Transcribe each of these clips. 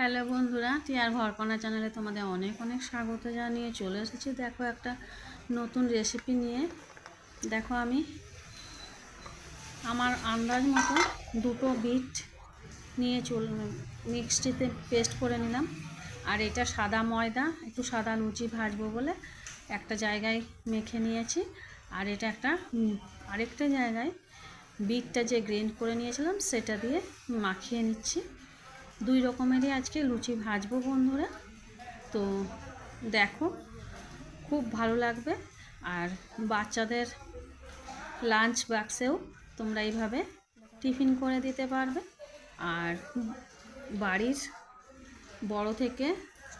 Hello বন্ধুরা, টিয়ার ভরকনা চ্যানেলে তোমাদের অনেক অনেক স্বাগত জানিয়ে চলে এসেছি। দেখো একটা নতুন রেসিপি নিয়ে। দেখো আমি আমার আন্দাজ মতো দুটো বিট নিয়ে চল মিক্সটিতে পেস্ট করে নিলাম। আর এটা সাদা ময়দা, একটু সাদা লুচি ভাজবো বলে একটা জায়গায় মেখে নিয়েছি। আর এটা একটা আরেকটা জায়গায় বিটটা যে গ্রেন্ড করে নিয়েছিলাম, সেটা দিয়ে মাখিয়ে নিচ্ছি। দুই রকমেরই আজকে লুচি ভাজবো বন্ধুরা। তো দেখো, খুব ভালো লাগবে। আর বাচ্চাদের লাঞ্চ বাক্সেও তোমরা এইভাবে টিফিন করে দিতে পারবে। আর বাড়ির বড় থেকে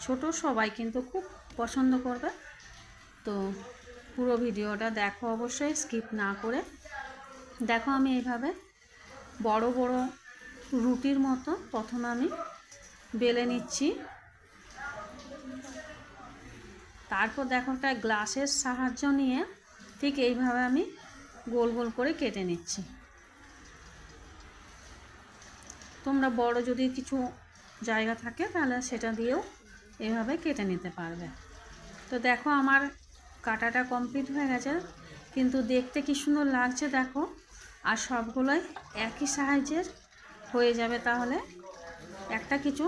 ছোট সবাই কিন্তু খুব পছন্দ করবে। তো পুরো ভিডিওটা দেখো অবশ্যই স্কিপ না করে। দেখো আমি এইভাবে বড় বড় রুটির মতো প্রথমে আমি বেলে নিচ্ছি। তারপর দেখো একটা গ্লাসের সাহায্য নিয়ে ঠিক এইভাবে আমি গোল গোল করে কেটে নিচ্ছি। তোমরা বড় যদি কিছু জায়গা থাকে তাহলে সেটা দিয়েও এভাবে কেটে নিতে পারবে। তো দেখো আমার কাটাটা কমপ্লিট হয়ে গেছে। কিন্তু দেখতে কি সুন্দর লাগছে দেখো। আর সবগুলোই একই সাহায্যের হয়ে যাবে তাহলে। একটা কিছু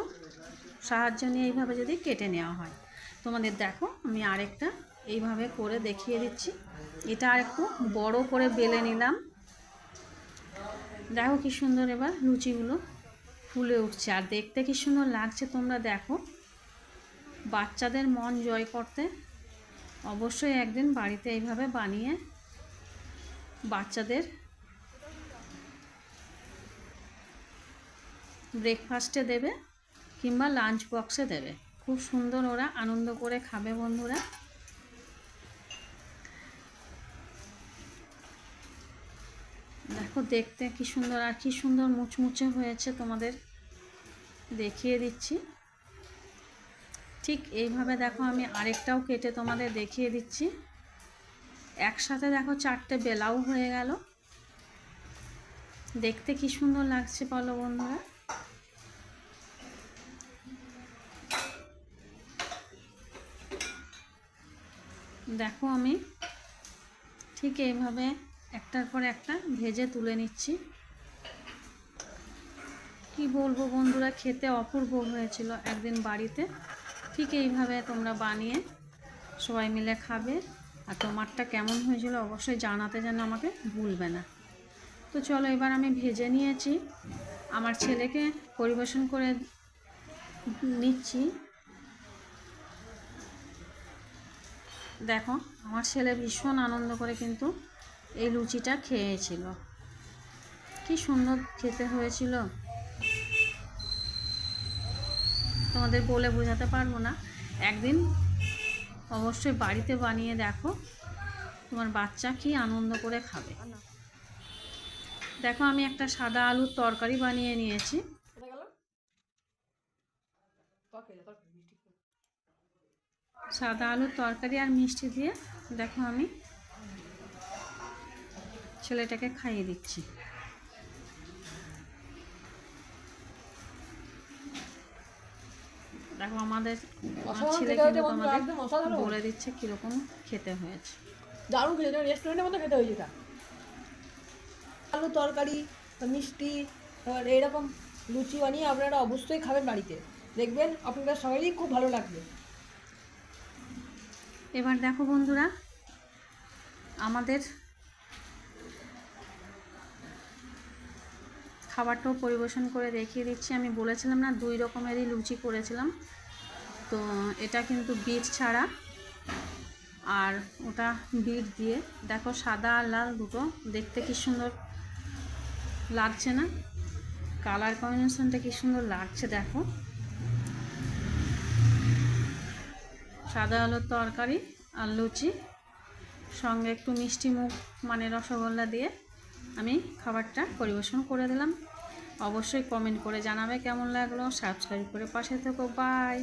সাহায্য নিয়ে এইভাবে যদি কেটে নেওয়া হয়। তোমাদের দেখো, আমি আরেকটা এইভাবে করে দেখিয়ে দিচ্ছি। এটা আর একটু বড় করে বেলে নিলাম। দেখো কি সুন্দর এবার লুচিগুলো ফুলে উঠছে। আর দেখতে কি সুন্দর লাগছে তোমরা দেখো। বাচ্চাদের মন জয় করতে অবশ্যই একদিন বাড়িতে এইভাবে বানিয়ে বাচ্চাদের ব্রেকফাস্টে দেবে কিংবা লাঞ্চ বক্সে দেবে। খুব সুন্দর ওরা আনন্দ করে খাবে বন্ধুরা। দেখো দেখতে কি সুন্দর আর কি সুন্দর মুচমুচে হয়েছে তোমাদের দেখিয়ে দিচ্ছি। ঠিক এইভাবে দেখো আমি আরেকটাও কেটে তোমাদের দেখিয়ে দিচ্ছি। একসাথে দেখো চারটে বেলাও হয়ে গেল। দেখতে কি সুন্দর লাগছে বলো বন্ধুরা। দেখো আমি ঠিক এইভাবে একটার পর একটা ভেজে তুলে নিচ্ছি। কি বলব বন্ধুরা, খেতে অপূর্ব হয়েছিল একদিন বাড়িতে। ঠিক এইভাবে তোমরা বানিয়ে সবাই মিলে খাবে। আর তোমারটা কেমন হয়েছিল অবশ্যই জানাতে যেন আমাকে ভুলবে না। তো চলো এবার আমি ভেজে নিয়েছি। আমার ছেলেকে পরিবেশন করে নিচ্ছি। দেখো, আমার ছেলে ভীষণ আনন্দ করে কিন্তু এই লুচিটা খেয়েছিল। কি সুন্দর খেতে হয়েছিল। তোমাদের বলে বোঝাতে পারব না। একদিন অবশ্যই বাড়িতে বানিয়ে দেখো, তোমার বাচ্চা কি আনন্দ করে খাবে। দেখো, আমি একটা সাদা আলুর তরকারি বানিয়ে নিয়েছি। সাদা আলুর তরকারি আর মিষ্টি দিয়ে দেখো আমি ছেলেটাকে খাইয়ে দিচ্ছি। দেখো আমাদের ছেলে কিন্তু। বলে দিচ্ছে কীরকম খেতে হয়েছে। দারুণ খেতে রেস্টুরেন্টের মতো খেতে হয়েছে আলু তরকারি মিষ্টি এইরকম লুচি বানিয়ে আপনারা অবশ্যই খাবেন বাড়িতে। দেখবেন আপনাদের সবারই খুব ভালো লাগবে। এবার দেখো বন্ধুরা, আমাদের খাবারটাও পরিবেশন করে দেখিয়ে দিচ্ছি। আমি বলেছিলাম না, দুই রকমেরই লুচি করেছিলাম। তো এটা কিন্তু বিট ছাড়া আর ওটা বিট দিয়ে। দেখো সাদা আর লাল দুটো, দেখতে কি সুন্দর লাগছে না? কালার কম্বিনেশনটা কি সুন্দর লাগছে দেখো। সাদা আলুর তরকারি আর লুচি, সঙ্গে একটু মিষ্টি মুখ মানে রসগোল্লা দিয়ে আমি খাবারটা পরিবেশন করে দিলাম। অবশ্যই কমেন্ট করে জানাবে কেমন লাগল। সাবস্ক্রাইব করে পাশে থেকো। বাই